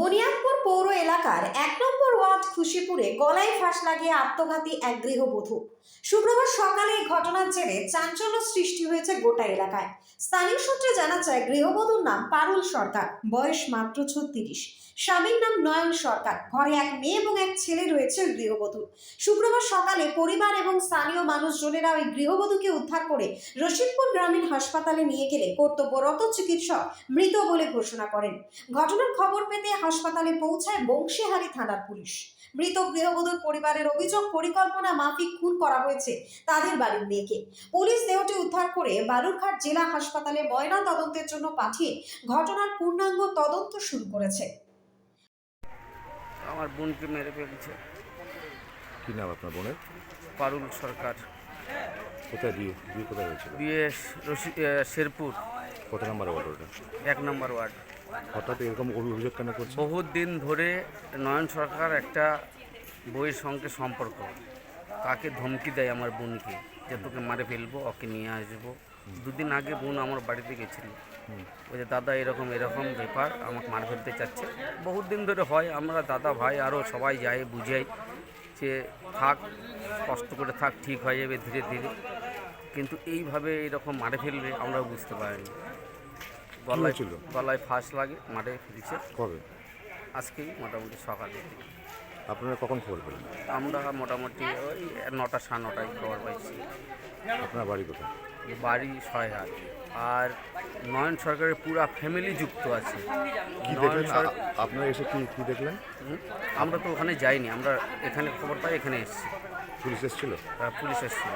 বুনিয়াদপুর পৌর এলাকার এক নম্বর ওয়ার্ড খুশিপুরে গলায় ফাঁস লাগিয়ে আত্মঘাতী এক গৃহবধূ। শুক্রবার সকালে এই ঘটনার জেরে চাঞ্চল্য সৃষ্টি হয়েছে গোটা এলাকায়। স্থানীয় সূত্রে জানা যায়, গৃহবধূর নাম পারুল সরকার, বয়স মাত্র ছত্রিশ। স্বামীর নাম নয়ন সরকার। ঘরে এক মেয়ে এবং এক ছেলে রয়েছে গৃহবধূ শুক্রবার সকালে পরিবার এবং স্থানীয় মানুষজনেরা ওই গৃহবধূকে উদ্ধার করে রশিদপুর গ্রামীণ হাসপাতালে নিয়ে গেলে কর্তব্যরত চিকিৎসক মৃত বলে ঘোষণা করেন। ঘটনার খবর পেতে হাসপাতালে পৌঁছায় বংশীহারি থানার পুলিশ। মৃত গৃহবধূর পরিবারের অভিযোগ পরিকল্পনা মাফিক খুন করা হয়েছে তাদের বাড়ির মেয়েকে। পুলিশ দেহটি উদ্ধার করে বালুরঘাট জেলা হাসপাতালে ময়না তদন্তের জন্য পাঠিয়ে ঘটনার পূর্ণাঙ্গ তদন্ত শুরু করেছে। আমার বোনকে মেরে ফেলেছে। কি নাম আপনার বোনের? পারুল সরকার। কোথায় বিয়ে? বিয়ে কোথায় হয়েছিল? বিয়ে রশি শেরপুর। কত নাম্বার ওয়ার্ড ওটা? এক নম্বর ওয়ার্ড। হঠাৎ এরকম অভিযোগ কেন করছে বহুত দিন ধরে নয়ন সরকার একটা বইয়ের সঙ্গে সম্পর্ক। তাকে ধমকি দেয় আমার বোনকে? যে তোকে মারে ফেলব, ওকে নিয়ে আসব। দুদিন আগে বোন আমার বাড়িতে গেছিল। ওই যে দাদা এরকম এরকম ব্যাপার, আমাকে মার ফেলতে চাচ্ছে। বহুত দিন ধরে হয়, আমরা দাদা ভাই আরও সবাই যাই বুঝাই যে থাক, কষ্ট করে থাক, ঠিক হয়ে যাবে ধীরে ধীরে। কিন্তু এইভাবে এরকম মারে ফেলবে, আমরা বুঝতে পারিনি। গলায় হয়েছিল? গলায় ফাঁস লাগে মারে ফেলছে কবে? আজকেই মোটামুটি সকালে আপনারা কখন খবর পেলেন? আমরা মোটামুটি ওই নটা সাড়ে নটায় খবর পাইছি। আপনার বাড়ি কোথায়? বাড়ি ছয়হাট আর নয়ন সরকারের পুরা ফ্যামিলি যুক্ত আছে। কি নয়ন দেখলেন? সর- আ- আপনারা এসে কি কি দেখলেন? আমরা তো ওখানে যাইনি আমরা এখানে খবর পাই এখানে এসেছি। পুলিশ এসেছিল? হ্যাঁ পুলিশ এসেছিল।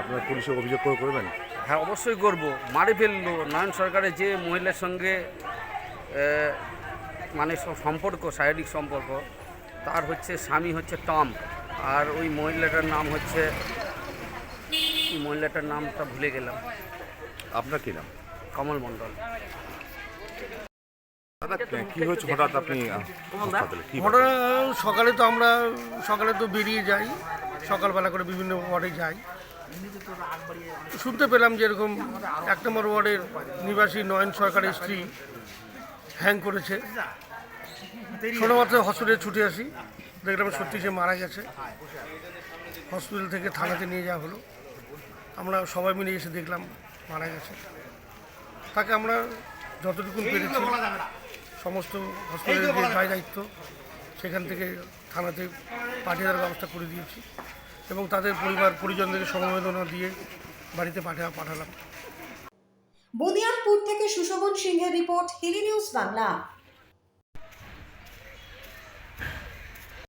আপনারা পুলিশে অভিযোগ করে করবেন? হ্যাঁ অবশ্যই করব। মারে ফেলল। নয়ন সরকারের যে মহিলার সঙ্গে মানে সব সম্পর্ক শারীরিক সম্পর্ক তার হচ্ছে স্বামী হচ্ছে টম। আর ওই মহিলাটার নাম হচ্ছে মহিলাটার নামটা ভুলে গেলাম। আপনার কি নাম? কমল মণ্ডল। ঘটনা সকালে তো আমরা সকালে তো বেরিয়ে যাই। সকালবেলা করে বিভিন্ন ওয়ার্ডে যাই। শুনতে পেলাম যে এরকম এক নম্বর ওয়ার্ডের নিবাসী নয়ন সরকারের স্ত্রী হ্যাং করেছে। শোনা মাত্র হসপিটালে ছুটে আসি। দেখলাম সত্যি সে মারা গেছে। হসপিটাল থেকে থানাতে নিয়ে যাওয়া হলো। আমরা সবাই মিলে এসে দেখলাম মারা গেছে। তাকে আমরা যতটুকু পেরেছি, সমস্ত হসপিটালের যে দায় দায়িত্ব সেখান থেকে থানাতে পাঠিয়ে দেওয়ার ব্যবস্থা করে দিয়েছি এবং তাদের পরিবার পরিজনদের সমবেদনা দিয়ে বাড়িতে পাঠা, পাঠালাম। বুনিয়াদপুর থেকে সুশোভন সিংহের রিপোর্ট, হিলি নিউজ বাংলা।